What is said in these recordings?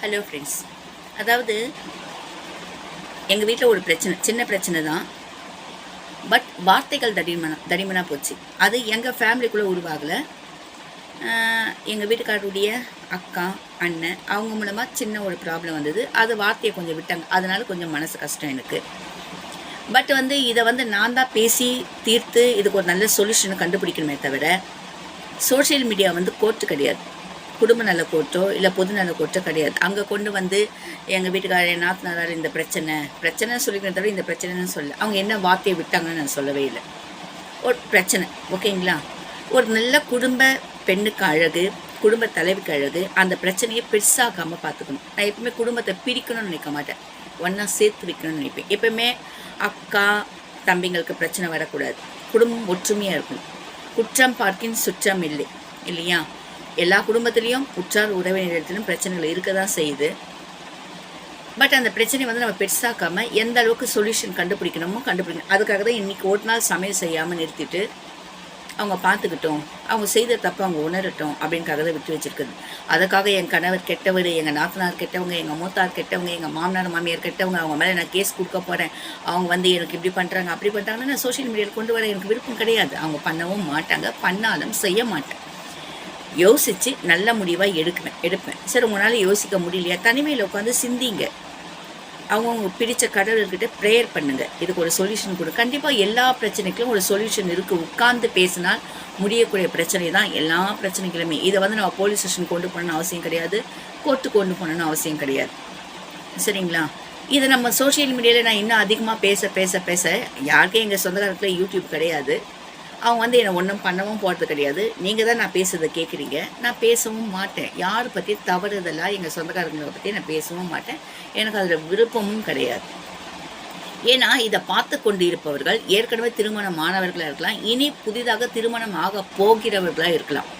Hello friends அதாவது எங்கள் வீட்டில் ஒரு பிரச்சனை சின்ன பிரச்சனை தான். பட் வார்த்தைகள் தடிமனா தடிமனாக போச்சு. அது எங்கள் ஃபேமிலிக்குள்ளே உருவாகலை. எங்கள் வீட்டுக்காரருடைய அக்கா அண்ணன் அவங்க மூலமாக சின்ன ஒரு ப்ராப்ளம் வந்தது. அது வார்த்தையை கொஞ்சம் விட்டாங்க. அதனால கொஞ்சம் மனசு கஷ்டம் எனக்கு. பட் வந்து இதை வந்து நான் தான் பேசி தீர்த்து இதுக்கு ஒரு நல்ல சொல்யூஷனை கண்டுபிடிக்கணுமே தவிர சோஷியல் மீடியா வந்து கோர்ட்டு கிடையாது. குடும்ப நலக்கோட்டோ இல்லை பொது நலக்கோட்டோ கிடையாது. அங்கே கொண்டு வந்து எங்கள் வீட்டுக்காரர் என் நாத்தனாரால் இந்த பிரச்சனை பிரச்சனை சொல்லிக்கிறத தவிர இந்த பிரச்சனைன்னு சொல்ல. அவங்க என்ன வார்த்தையை விட்டாங்கன்னு நான் சொல்லவே இல்லை. ஒரு பிரச்சனை ஓகேங்களா? ஒரு நல்ல குடும்ப பெண்ணுக்கு அழகு குடும்ப தலைவிக்கு அழகு அந்த பிரச்சனையை பெருசாக்காமல் பார்த்துக்கணும். நான் எப்பவுமே குடும்பத்தை பிரிக்கணும்னு நினைக்க மாட்டேன். ஒன்றா சேர்த்து வைக்கணும்னு நினைப்பேன். எப்பவுமே அக்கா தம்பிங்களுக்கு பிரச்சனை வரக்கூடாது. குடும்பம் ஒற்றுமையாக இருக்கணும். குற்றம் பார்க்கின் சுற்றம் இல்லை. இல்லையா? எல்லா குடும்பத்திலையும் உற்றார் உறவினரிடத்திலும் பிரச்சனைகள் இருக்க தான் செய்யுது. பட் அந்த பிரச்சனையை வந்து நம்ம பெருசாக்காமல் எந்த அளவுக்கு சொல்யூஷன் கண்டுபிடிக்கணுமோ கண்டுபிடிக்கணும். அதுக்காக தான் இன்றைக்கி ஒரு நாள் சமையல் செய்யாமல் நிறுத்திட்டு அவங்க பார்த்துக்கிட்டோம். அவங்க செய்த தப்பு அவங்க உணரட்டும் அப்படின்னுக்காக தான் விட்டு வச்சிருக்குது. அதுக்காக என் கணவர் கெட்டவர் எங்கள் நாத்தனார் கெட்டவங்க எங்கள் மூத்தார் கெட்டவங்க எங்கள் மாமனார் மாமியார் கெட்டவங்க அவங்க மேலே நான் கேஸ் கொடுக்க போகிறேன் அவங்க வந்து எனக்கு இப்படி பண்ணுறாங்க அப்படி பண்ணுறாங்கன்னு நான் சோஷியல் மீடியாவில் கொண்டு வர எனக்கு விருப்பம் கிடையாது. அவங்க பண்ணவும் மாட்டாங்க பண்ணாலும் செய்ய மாட்டேன் யோசித்து நல்ல முடிவாக எடுக்குவேன் எடுப்பேன். சரி உங்களால் யோசிக்க முடியலையா? தனிமையில் உட்காந்து சிந்திங்க. அவங்கவுங்க பிடிச்ச கடவுள்கிட்ட ப்ரேயர் பண்ணுங்கள் இதுக்கு ஒரு சொல்யூஷன் கொடு. கண்டிப்பாக எல்லா பிரச்சனைக்கும் ஒரு சொல்யூஷன் இருக்குது உட்கார்ந்து பேசினால் முடியக்கூடிய பிரச்சனை தான் எல்லா பிரச்சனைகளுமே. இதை வந்து நம்ம போலீஸ் ஸ்டேஷன் கொண்டு போகணும்னு அவசியம் கிடையாது. கோர்ட்டு கொண்டு போகணும்னு அவசியம் கிடையாது. சரிங்களா? இதை நம்ம சோஷியல் மீடியாவில் நான் இன்னும் அதிகமாக பேச பேச பேச யாருக்கே எங்கள் சொந்தக்காரத்தில் யூடியூப் கிடையாது. அவங்க வந்து என்னை ஒன்றும் பண்ணவும் போகிறது கிடையாது. நீங்கள் தான் நான் பேசுறதை கேட்குறீங்க நான் பேசவும் மாட்டேன். யார் பற்றி தவறுதெல்லாம் எங்கள் சொந்தக்காரங்களை பற்றி நான் பேசவும் மாட்டேன். எனக்கு அதில் விருப்பமும் கிடையாது. ஏன்னா இதை பார்த்து கொண்டு இருப்பவர்கள் ஏற்கனவே திருமணம் ஆனவர்களாக இருக்கலாம். இனி புதிதாக திருமணம் ஆக போகிறவர்களாக இருக்கலாம்.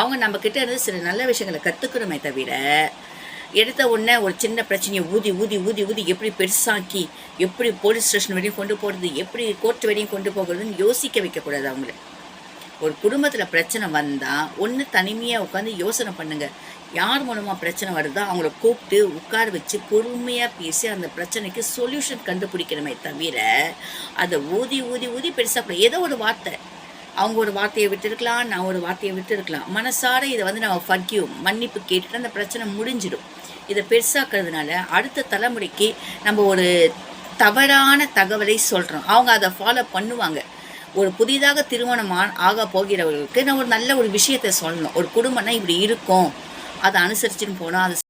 அவங்க நம்மக்கிட்ட இருந்து சில நல்ல விஷயங்களை கற்றுக்கணுமே தவிர எடுத்த உடனே ஒரு சின்ன பிரச்சனையை ஊதி ஊதி ஊதி ஊதி எப்படி பெருசாக்கி எப்படி போலீஸ் ஸ்டேஷன் வரையும் கொண்டு போகிறது எப்படி கோர்ட் வரையும் கொண்டு போகிறதுன்னு யோசிக்க வைக்கக்கூடாது அவங்கள. ஒரு குடும்பத்தில் பிரச்சனை வந்தால் ஒன்று தனிமையாக உட்காந்து யோசனை பண்ணுங்கள் யார் மூலமாக பிரச்சனை வருதோ அவங்கள கூப்பிட்டு உட்கார வச்சு பொறுமையாக பேசி அந்த பிரச்சனைக்கு சொல்யூஷன் கண்டுபிடிக்கணுமே தவிர அதை ஊதி ஊதி ஊதி பெருசாக ஏதோ ஒரு வார்த்தை. அவங்க ஒரு வார்த்தையை விட்டுருக்கலாம் நான் ஒரு வார்த்தையை விட்டுருக்கலாம். மனசார இதை வந்து நம்ம ஃபர்கியூ மன்னிப்பு கேட்டுட்டு அந்த பிரச்சனை முடிஞ்சிடும் இதை பெருசாக்குறதுனால அடுத்த தலைமுறைக்கு நம்ம ஒரு தவறான தகவலை சொல்கிறோம் அவங்க அதை ஃபாலோ பண்ணுவாங்க. ஒரு புதிதாக திருமணம் ஆக போகிறவர்களுக்கு நான் ஒரு நல்ல ஒரு விஷயத்தை சொல்லணும். ஒரு குடும்பம்னா இப்படி இருக்கும். அதை அனுசரிச்சுன்னு போனால் அது